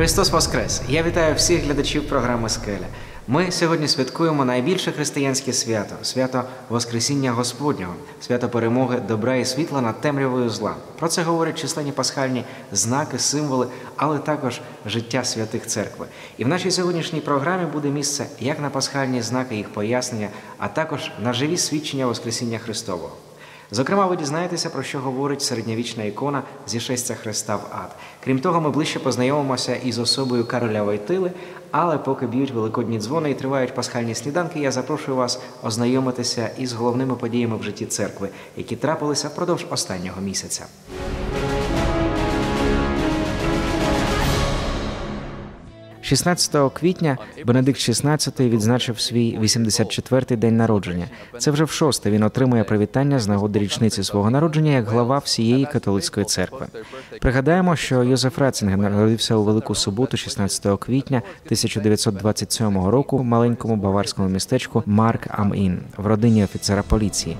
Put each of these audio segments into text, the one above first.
Христос Воскрес! Я вітаю всіх глядачів програми Скеля. Ми сьогодні святкуємо найбільше християнське свято свято Воскресіння Господнього, свято перемоги добра і світла над темрявою зла. Про це говорять численні пасхальні знаки, символи, але також життя святих церкви. І в нашій сьогоднішній програмі буде місце як на пасхальні знаки, їх пояснення, а також на живі свідчення Воскресіння Христового. Зокрема, ви дізнаєтеся, про що говорить середньовічна ікона зішестя Христа в ад. Крім того, ми ближче познайомимося із особою Кароля Войтили, але поки б'ють великодні дзвони і тривають пасхальні сніданки, я запрошую вас ознайомитися із головними подіями в житті церкви, які трапилися впродовж останнього місяця. 16 квітня Бенедикт XVI відзначив свій 84-й день народження. Це вже в шосте він отримує привітання з нагоди річниці свого народження як глава всієї католицької церкви. Пригадаємо, що Йозеф Ратцингер народився у велику суботу, 16 квітня 1927 року в маленькому баварському містечку Марк Ам-Ін в родині офіцера поліції.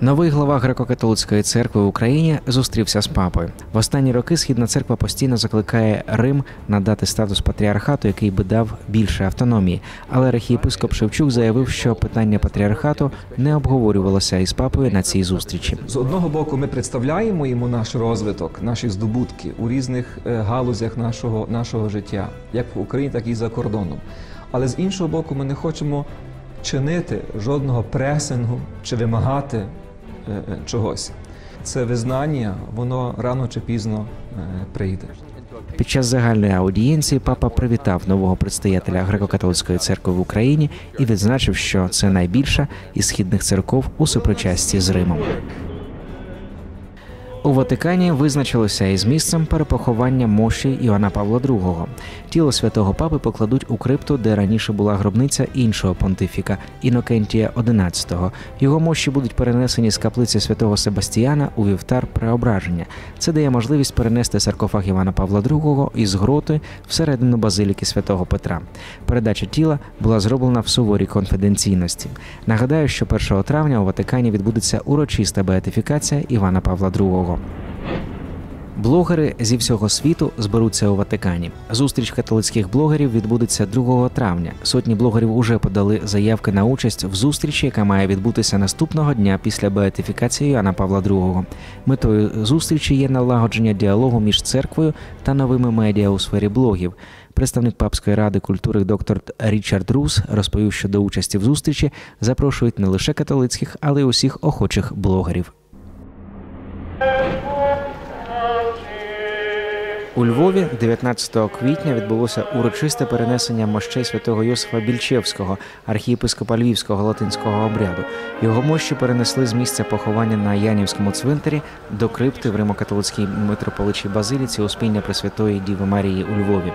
Новий глава греко-католицької церкви в Україні зустрівся з папою. В останні роки східна церква постійно закликає Рим надати статус патріархату, який би дав більше автономії. Але архієпископ Шевчук заявив, що питання патріархату не обговорювалося із папою на цій зустрічі. З одного боку, ми представляємо йому наш розвиток, наші здобутки у різних е, галузях нашого, нашого життя, як в Україні, так і за кордоном. Але з іншого боку, ми не хочемо чинити жодного пресингу чи вимагати чогось. Це визнання, воно рано чи пізно е, прийде. Під час загальної аудієнції папа привітав нового предстоятеля греко-католицької церкви в Україні і відзначив, що це найбільша із східних церков у супричасті з Римом. У Ватикані визначилося із місцем перепоховання мощі Іоанна Павла II. Тіло святого папи покладуть у крипту, де раніше була гробниця іншого понтифіка Інокентія XI. Його мощі будуть перенесені з каплиці святого Себастіяна у вівтар преображення. Це дає можливість перенести саркофаг Івана Павла II із гроти всередину базиліки святого Петра. Передача тіла була зроблена в суворій конфіденційності. Нагадаю, що 1 травня у Ватикані відбудеться урочиста беатифікація Івана Павла II. Блогери зі всього світу зберуться у Ватикані. Зустріч католицьких блогерів відбудеться 2 травня. Сотні блогерів уже подали заявки на участь в зустрічі, яка має відбутися наступного дня після беатифікації Іоанна Павла II. Метою зустрічі є налагодження діалогу між церквою та новими медіа у сфері блогів. Представник папської ради культури доктор Річард Рус розповів, що до участі в зустрічі запрошують не лише католицьких, але й усіх охочих блогерів. У Львові 19 квітня відбулося урочисте перенесення мощей святого Йосифа Більчевського, архієпископа Львівського латинського обряду. Його мощі перенесли з місця поховання на Янівському цвинтарі до крипти в Римокатолицькій митрополичій базиліці Успіння Пресвятої Діви Марії у Львові.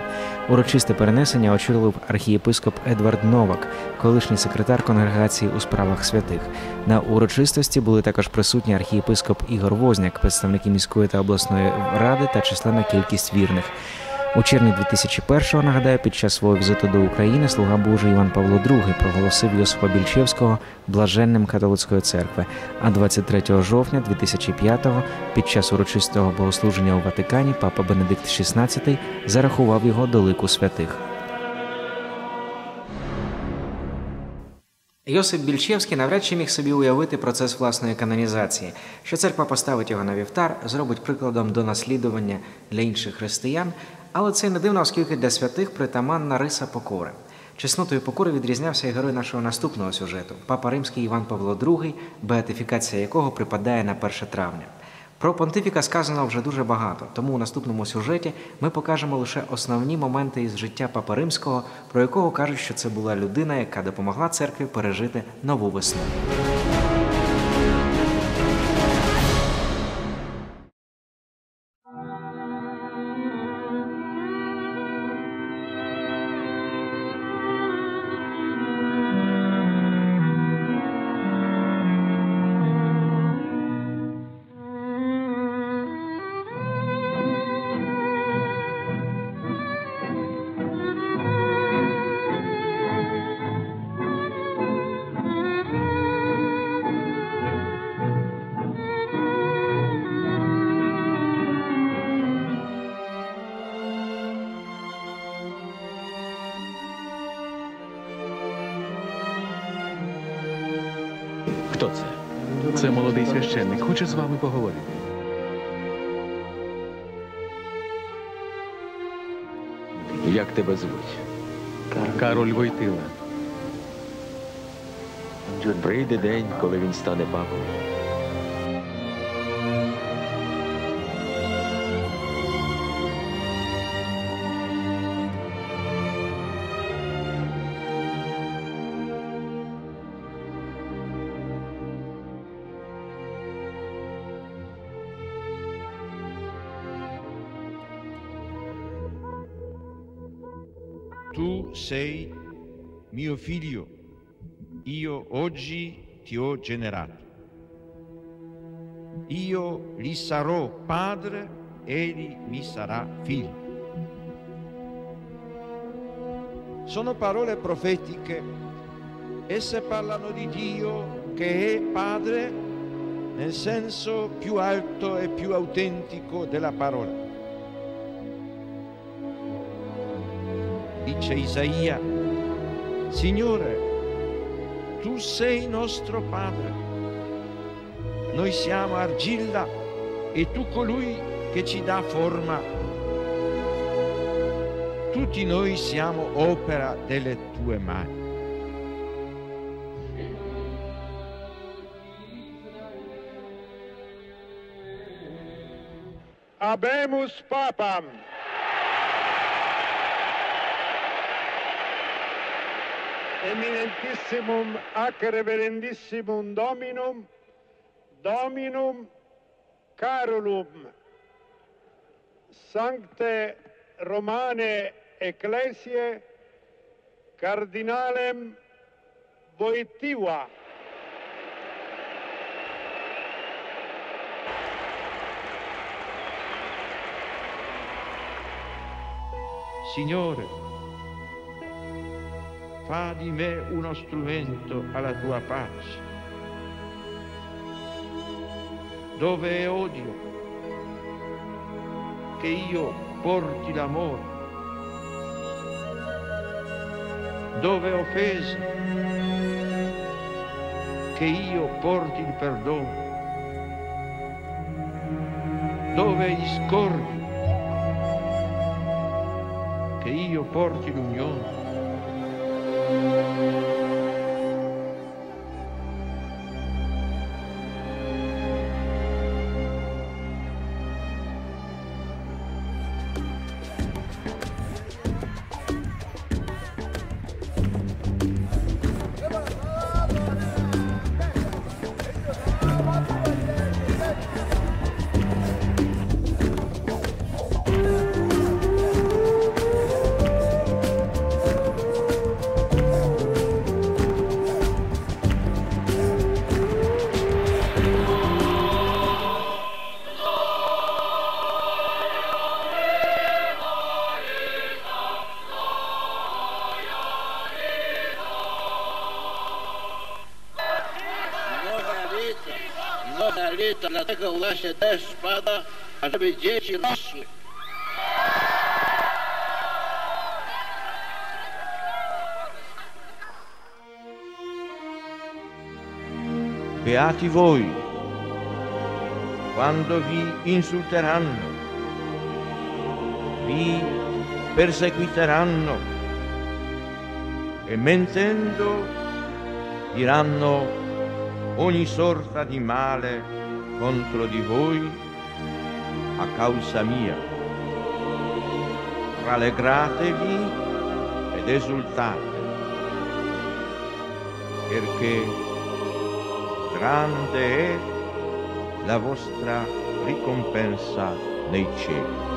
Урочисте перенесення очолив архієпископ Едвард Новак, колишній секретар конгрегації у справах святих. На урочистості були також присутні архієпископ Ігор Возняк, представники міської та обласної ради та численна кількість вірних. У червні 2001-го, нагадаю, під час свого візиту до України слуга Божий Іван Павло II проголосив Йосифа Більшевського блаженним католицької церкви. А 23 жовтня 2005-го під час урочистого богослуження у Ватикані папа Бенедикт XVI зарахував його до лику святих. Йосип Більчевський навряд чи міг собі уявити процес власної канонізації, що церква поставить його на вівтар, зробить прикладом до наслідування для інших християн, але це не дивно, оскільки для святих притаманна риса покори. Чеснотою покори відрізнявся і герой нашого наступного сюжету папа римський Іван Павло II, беатифікація якого припадає на 1 травня. Про понтифіка сказано вже дуже багато, тому у наступному сюжеті ми покажемо лише основні моменти із життя Папа Римського, про якого кажуть, що це була людина, яка допомогла церкві пережити нову весну. Священник. Хоче з вами поговорити. Як тебе звуть? Кароль Войтила. Прийде день, коли він стане папою. Figlio, io oggi ti ho generato. Io gli sarò padre, egli mi sarà figlio. Sono parole profetiche, esse parlano di Dio che è padre nel senso più alto e più autentico della parola. dice Isaia, Signore, tu sei nostro Padre, noi siamo argilla e tu colui che ci dà forma. Tutti noi siamo opera delle tue mani. Habemus Papam. Eminentissimum ac reverendissimum Dominum, Dominum Carolum, Sancte Romane Ecclesiae, Cardinalem Voitiva. Signore, fa di me uno strumento alla tua pace. Dove è odio, che io porti l'amore. Dove è offesa, che io porti il perdono. Dove è discordia, che io porti l'unione. Mnoga lita, dlatego właśnie deszcz pada, ażeby dzieci rosły. Beati voi quando vi insulteranno, vi perseguiteranno e mentendo diranno ogni sorta di male contro di voi a causa mia. Rallegratevi ed esultate, perché grande è la vostra ricompensa nei cieli.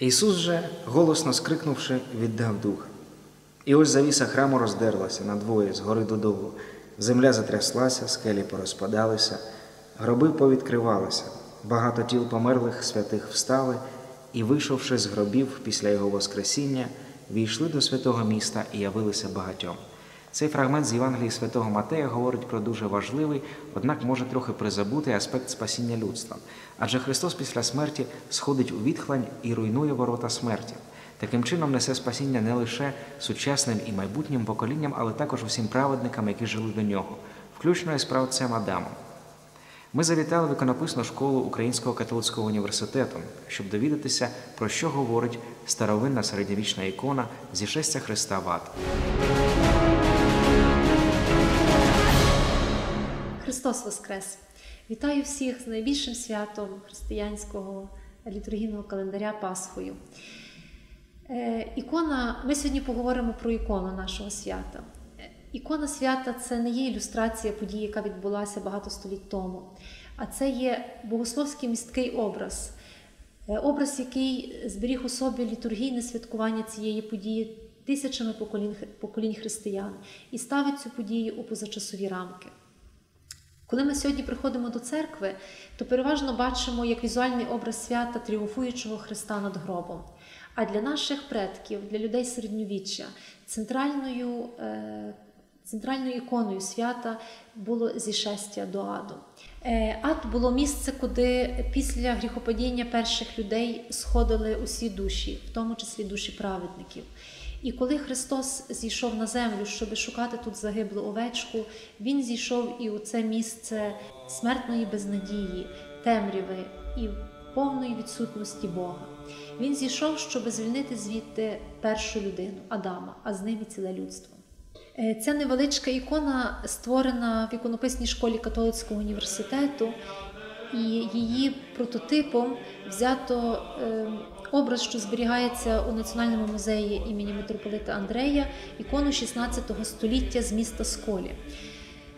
Ісус же, голосно скрикнувши, віддав дух. І ось завіса храму роздерлася надвоє згори додолу. Земля затряслася, скелі порозпадалися, гроби повідкривалися. Багато тіл померлих святих встали і, вийшовши з гробів після його Воскресіння, війшли до святого міста і явилися багатьом. Цей фрагмент з Євангелії святого Матея говорить про дуже важливий, однак може трохи призабутий аспект спасіння людства. Адже Христос після смерті сходить у відхлань і руйнує ворота смерті. Таким чином несе спасіння не лише сучасним і майбутнім поколінням, але також усім праведникам, які жили до нього, включно із правцем Адамом. Ми завітали в іконописну школу Українського католицького університету, щоб довідатися, про що говорить старовинна середньовічна ікона зішестя Христа в Христос Воскрес! Вітаю всіх з найбільшим святом християнського літургійного календаря Пасхою. Е, ікона, ми сьогодні поговоримо про ікону нашого свята. Е, Ікона свята це не є ілюстрація події, яка відбулася багато століть тому, а це є богословський місткий образ, Е, образ, який зберіг у собі літургійне святкування цієї події тисячами поколінь, поколінь християн і ставить цю подію у позачасові рамки. Коли ми сьогодні приходимо до церкви, то переважно бачимо як візуальний образ свята тріумфуючого Христа над гробом. А для наших предків, для людей середньовіччя, центральною, е, центральною іконою свята було зішестя до аду. Е, ад було місце, куди після гріхопадіння перших людей сходили усі душі, в тому числі душі праведників. І коли Христос зійшов на землю, щоб шукати тут загиблу овечку, Він зійшов і у це місце смертної безнадії, темряви і повної відсутності Бога. Він зійшов, щоб звільнити звідти першу людину Адама, а з ним і ціле людство. Е, Ця невеличка ікона створена в іконописній школі католицького університету, і її прототипом взято е, образ, що зберігається у Національному музеї імені митрополита Андрея, ікону 16 століття з міста Сколі.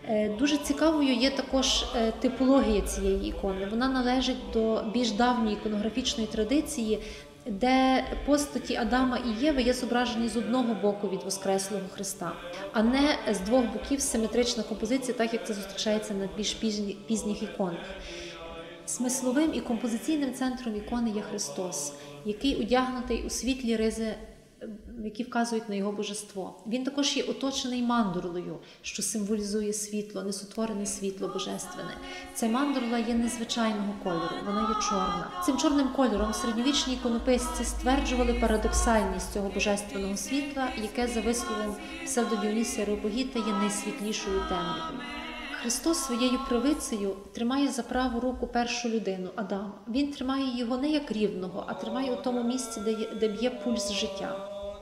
Е, Дуже цікавою є також е, типологія цієї ікони. Вона належить до більш давньої іконографічної традиції, де постаті Адама і Єви є зображені з одного боку від Воскреслого Христа, а не з двох боків симетрична композиція, так як це зустрічається на більш пізніх іконах. Смисловим і композиційним центром ікони є Христос, який одягнутий у світлі ризи, е, які вказують на його божество. Він також є оточений мандурлою, що символізує світло, несутворене світло божественне. Ця мандурла є незвичайного кольору, вона є чорна. Цим чорним кольором середньовічні іконописці стверджували парадоксальність цього божественного світла, яке за висловом псевдодіонісія Робогіта є найсвітлішою темрявою. Христос своєю правицею тримає за праву руку першу людину Адама. Він тримає його не як рівного, а тримає у тому місці, де, де б'є пульс життя.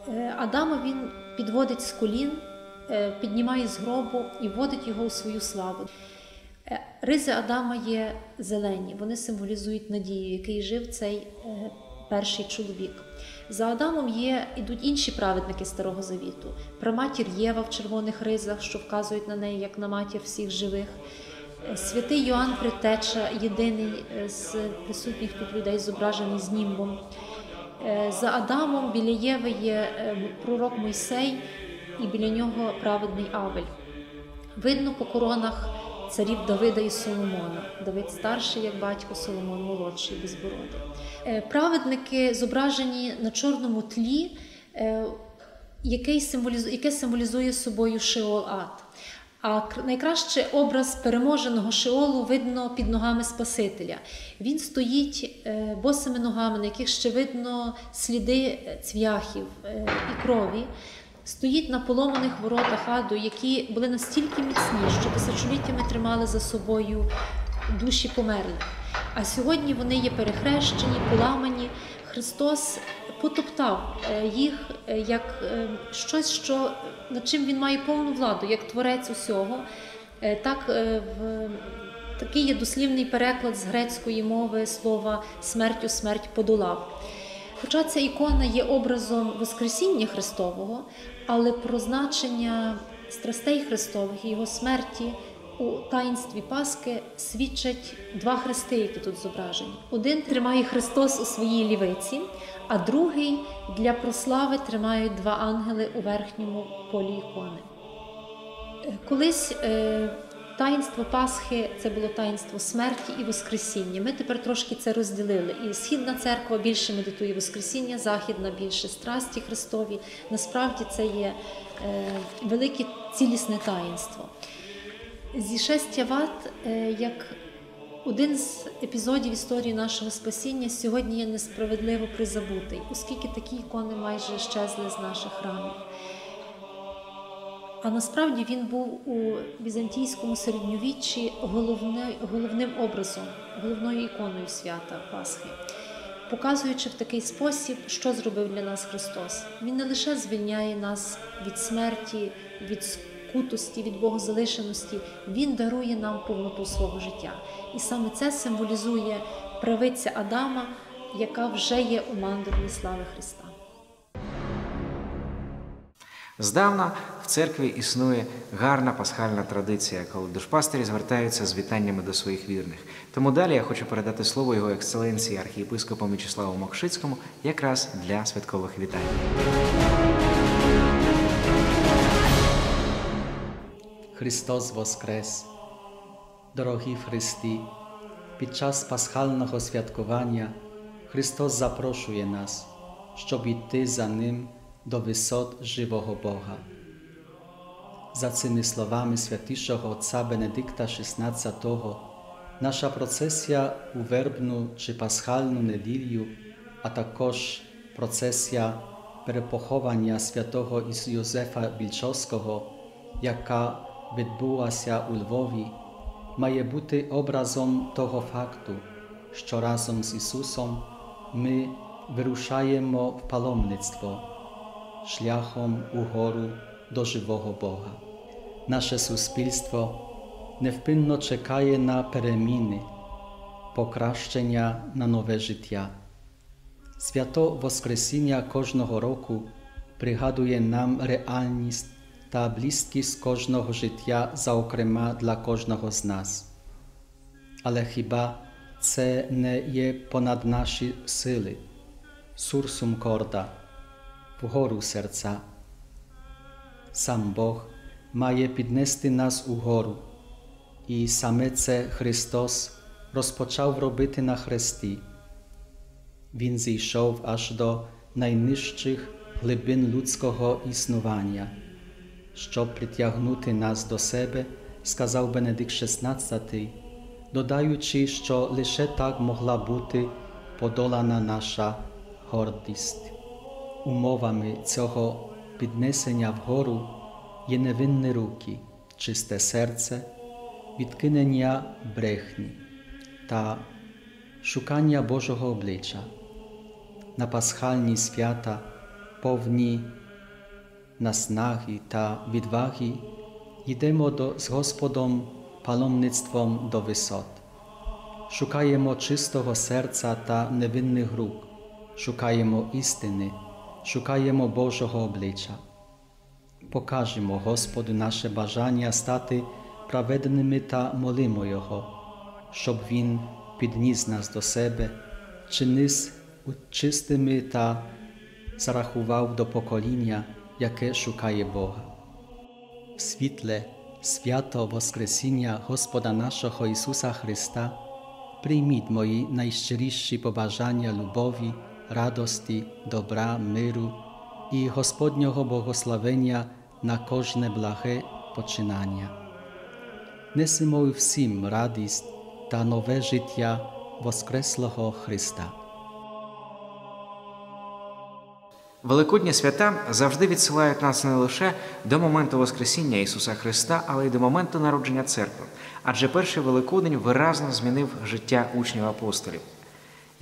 Е, Адама він підводить з колін, е, піднімає з гробу і вводить його у свою славу. Е, Ризи Адама є зелені, вони символізують надію, який жив цей перший чоловік. За Адамом є ідуть інші праведники Старого Завіту. Праматір Єва в червоних ризах, що вказують на неї як на матір всіх живих. Е, Святий Йоанн Предтеча, єдиний е, з присутніх тут людей, зображений з німбом. Е, За Адамом біля Єви є пророк Мойсей, і біля нього праведний Авель. Видно по коронах царів Давида і Соломона. Давид старший, як батько, Соломон молодший, безбородий. Е, Праведники зображені на чорному тлі, е, яке символізує собою Шеол Ад. А кр- найкраще образ переможеного Шеолу видно під ногами Спасителя. Він стоїть е, босими ногами, на яких ще видно сліди цвяхів і крові. Стоїть на поломаних воротах аду, які були настільки міцні, що тисячоліттями тримали за собою душі померлих. А сьогодні вони є перехрещені, поламані. Христос потоптав е, їх е, як е, щось, що над чим він має повну владу, як творець усього. Так в такий є дослівний переклад з грецької мови слова смертю смерть подолав. Хоча ця ікона є образом Воскресіння Христового, але про значення страстей Христових і його смерті у таїнстві Пасхи свідчать два хрести, які тут зображені. Один тримає Христос у своїй лівиці, а другий для прослави тримають два ангели у верхньому полі ікони. Е, Колись е, таїнство Пасхи це було таїнство смерті і Воскресіння. Ми тепер трошки це розділили. І Східна церква більше медитує Воскресіння, Західна більше страсті Христові. Насправді це є е, велике цілісне таїнство. Зішестя ват, е, як один з епізодів історії нашого спасіння сьогодні є несправедливо призабутий, оскільки такі ікони майже щезли з наших храмів. А насправді він був у візантійському середньовіччі головне, головним образом, головною іконою свята Пасхи, показуючи в такий спосіб, що зробив для нас Христос. Він не лише звільняє нас від смерті, від скутості, від богозалишеності, Він дарує нам повноту свого життя. І саме це символізує правиця Адама, яка вже є у мандорі слави Христа. Здавна в церкві існує гарна пасхальна традиція, коли душпастері звертаються з вітаннями до своїх вірних. Тому далі я хочу передати слово його ексцеленції архієпископу Мічеславу Мокшицькому якраз для святкових вітань. Христос Воскрес! Дорогі Христі! Під час пасхального святкування Христос запрошує нас, щоб йти за Ним до висот живого Бога. За цими словами святішого Отця Бенедикта XVI, наша процесія у вербну чи пасхальну неділю, а також процесія перепоховання святого Йозефа Більчовського, яка відбулася у Львові, має бути образом того факту, що разом з Ісусом ми вирушаємо в паломництво шляхом угору до живого Бога. Наше суспільство невпинно чекає на переміни, покращення на нове життя. Свято Воскресіння кожного року пригадує нам реальність та близькість кожного життя, зокрема для кожного з нас. Але хіба це не є понад наші сили? Сурсум корда, вгору серця. Сам Бог має піднести нас угору, і саме це Христос розпочав робити на хресті. Він зійшов аж до найнижчих глибин людського існування, щоб притягнути нас до себе, сказав Бенедикт XVI, додаючи, що лише так могла бути подолана наша гордість. Умовами цього піднесення вгору є невинні руки, чисте серце, відкинення брехні та шукання Божого обличчя. На пасхальні свята, повні наснаги та відваги, йдемо до, з Господом паломництвом до висот. Шукаємо чистого серця та невинних рук, шукаємо істини, шукаємо Божого обличчя. Покажемо Господу наше бажання стати праведними та молимо Його, щоб Він підніс нас до себе, чинис чистими та зарахував до покоління, яке шукає Бога. Світле свято Воскресіння Господа нашого Ісуса Христа, прийміть мої найщиріші побажання любові, радості, добра, миру і Господнього благословення на кожне благе починання. Несемо всім радість та нове життя Воскреслого Христа. Великодні свята завжди відсилають нас не лише до моменту Воскресіння Ісуса Христа, але й до моменту народження церкви. Адже перший Великодень виразно змінив життя учнів апостолів.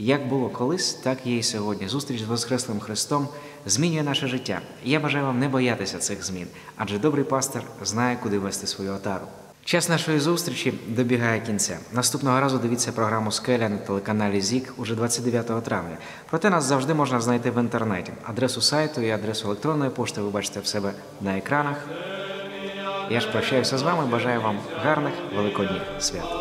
Як було колись, так є і сьогодні. Зустріч з Воскреслим Христом змінює наше життя. Я бажаю вам не боятися цих змін, адже добрий пастор знає, куди вести свою отару. Час нашої зустрічі добігає кінця. Наступного разу дивіться програму Скеля на телеканалі ЗІК уже 29 травня. Проте нас завжди можна знайти в інтернеті. Адресу сайту і адресу електронної пошти ви бачите в себе на екранах. Я ж прощаюся з вами. Бажаю вам гарних великодніх свят.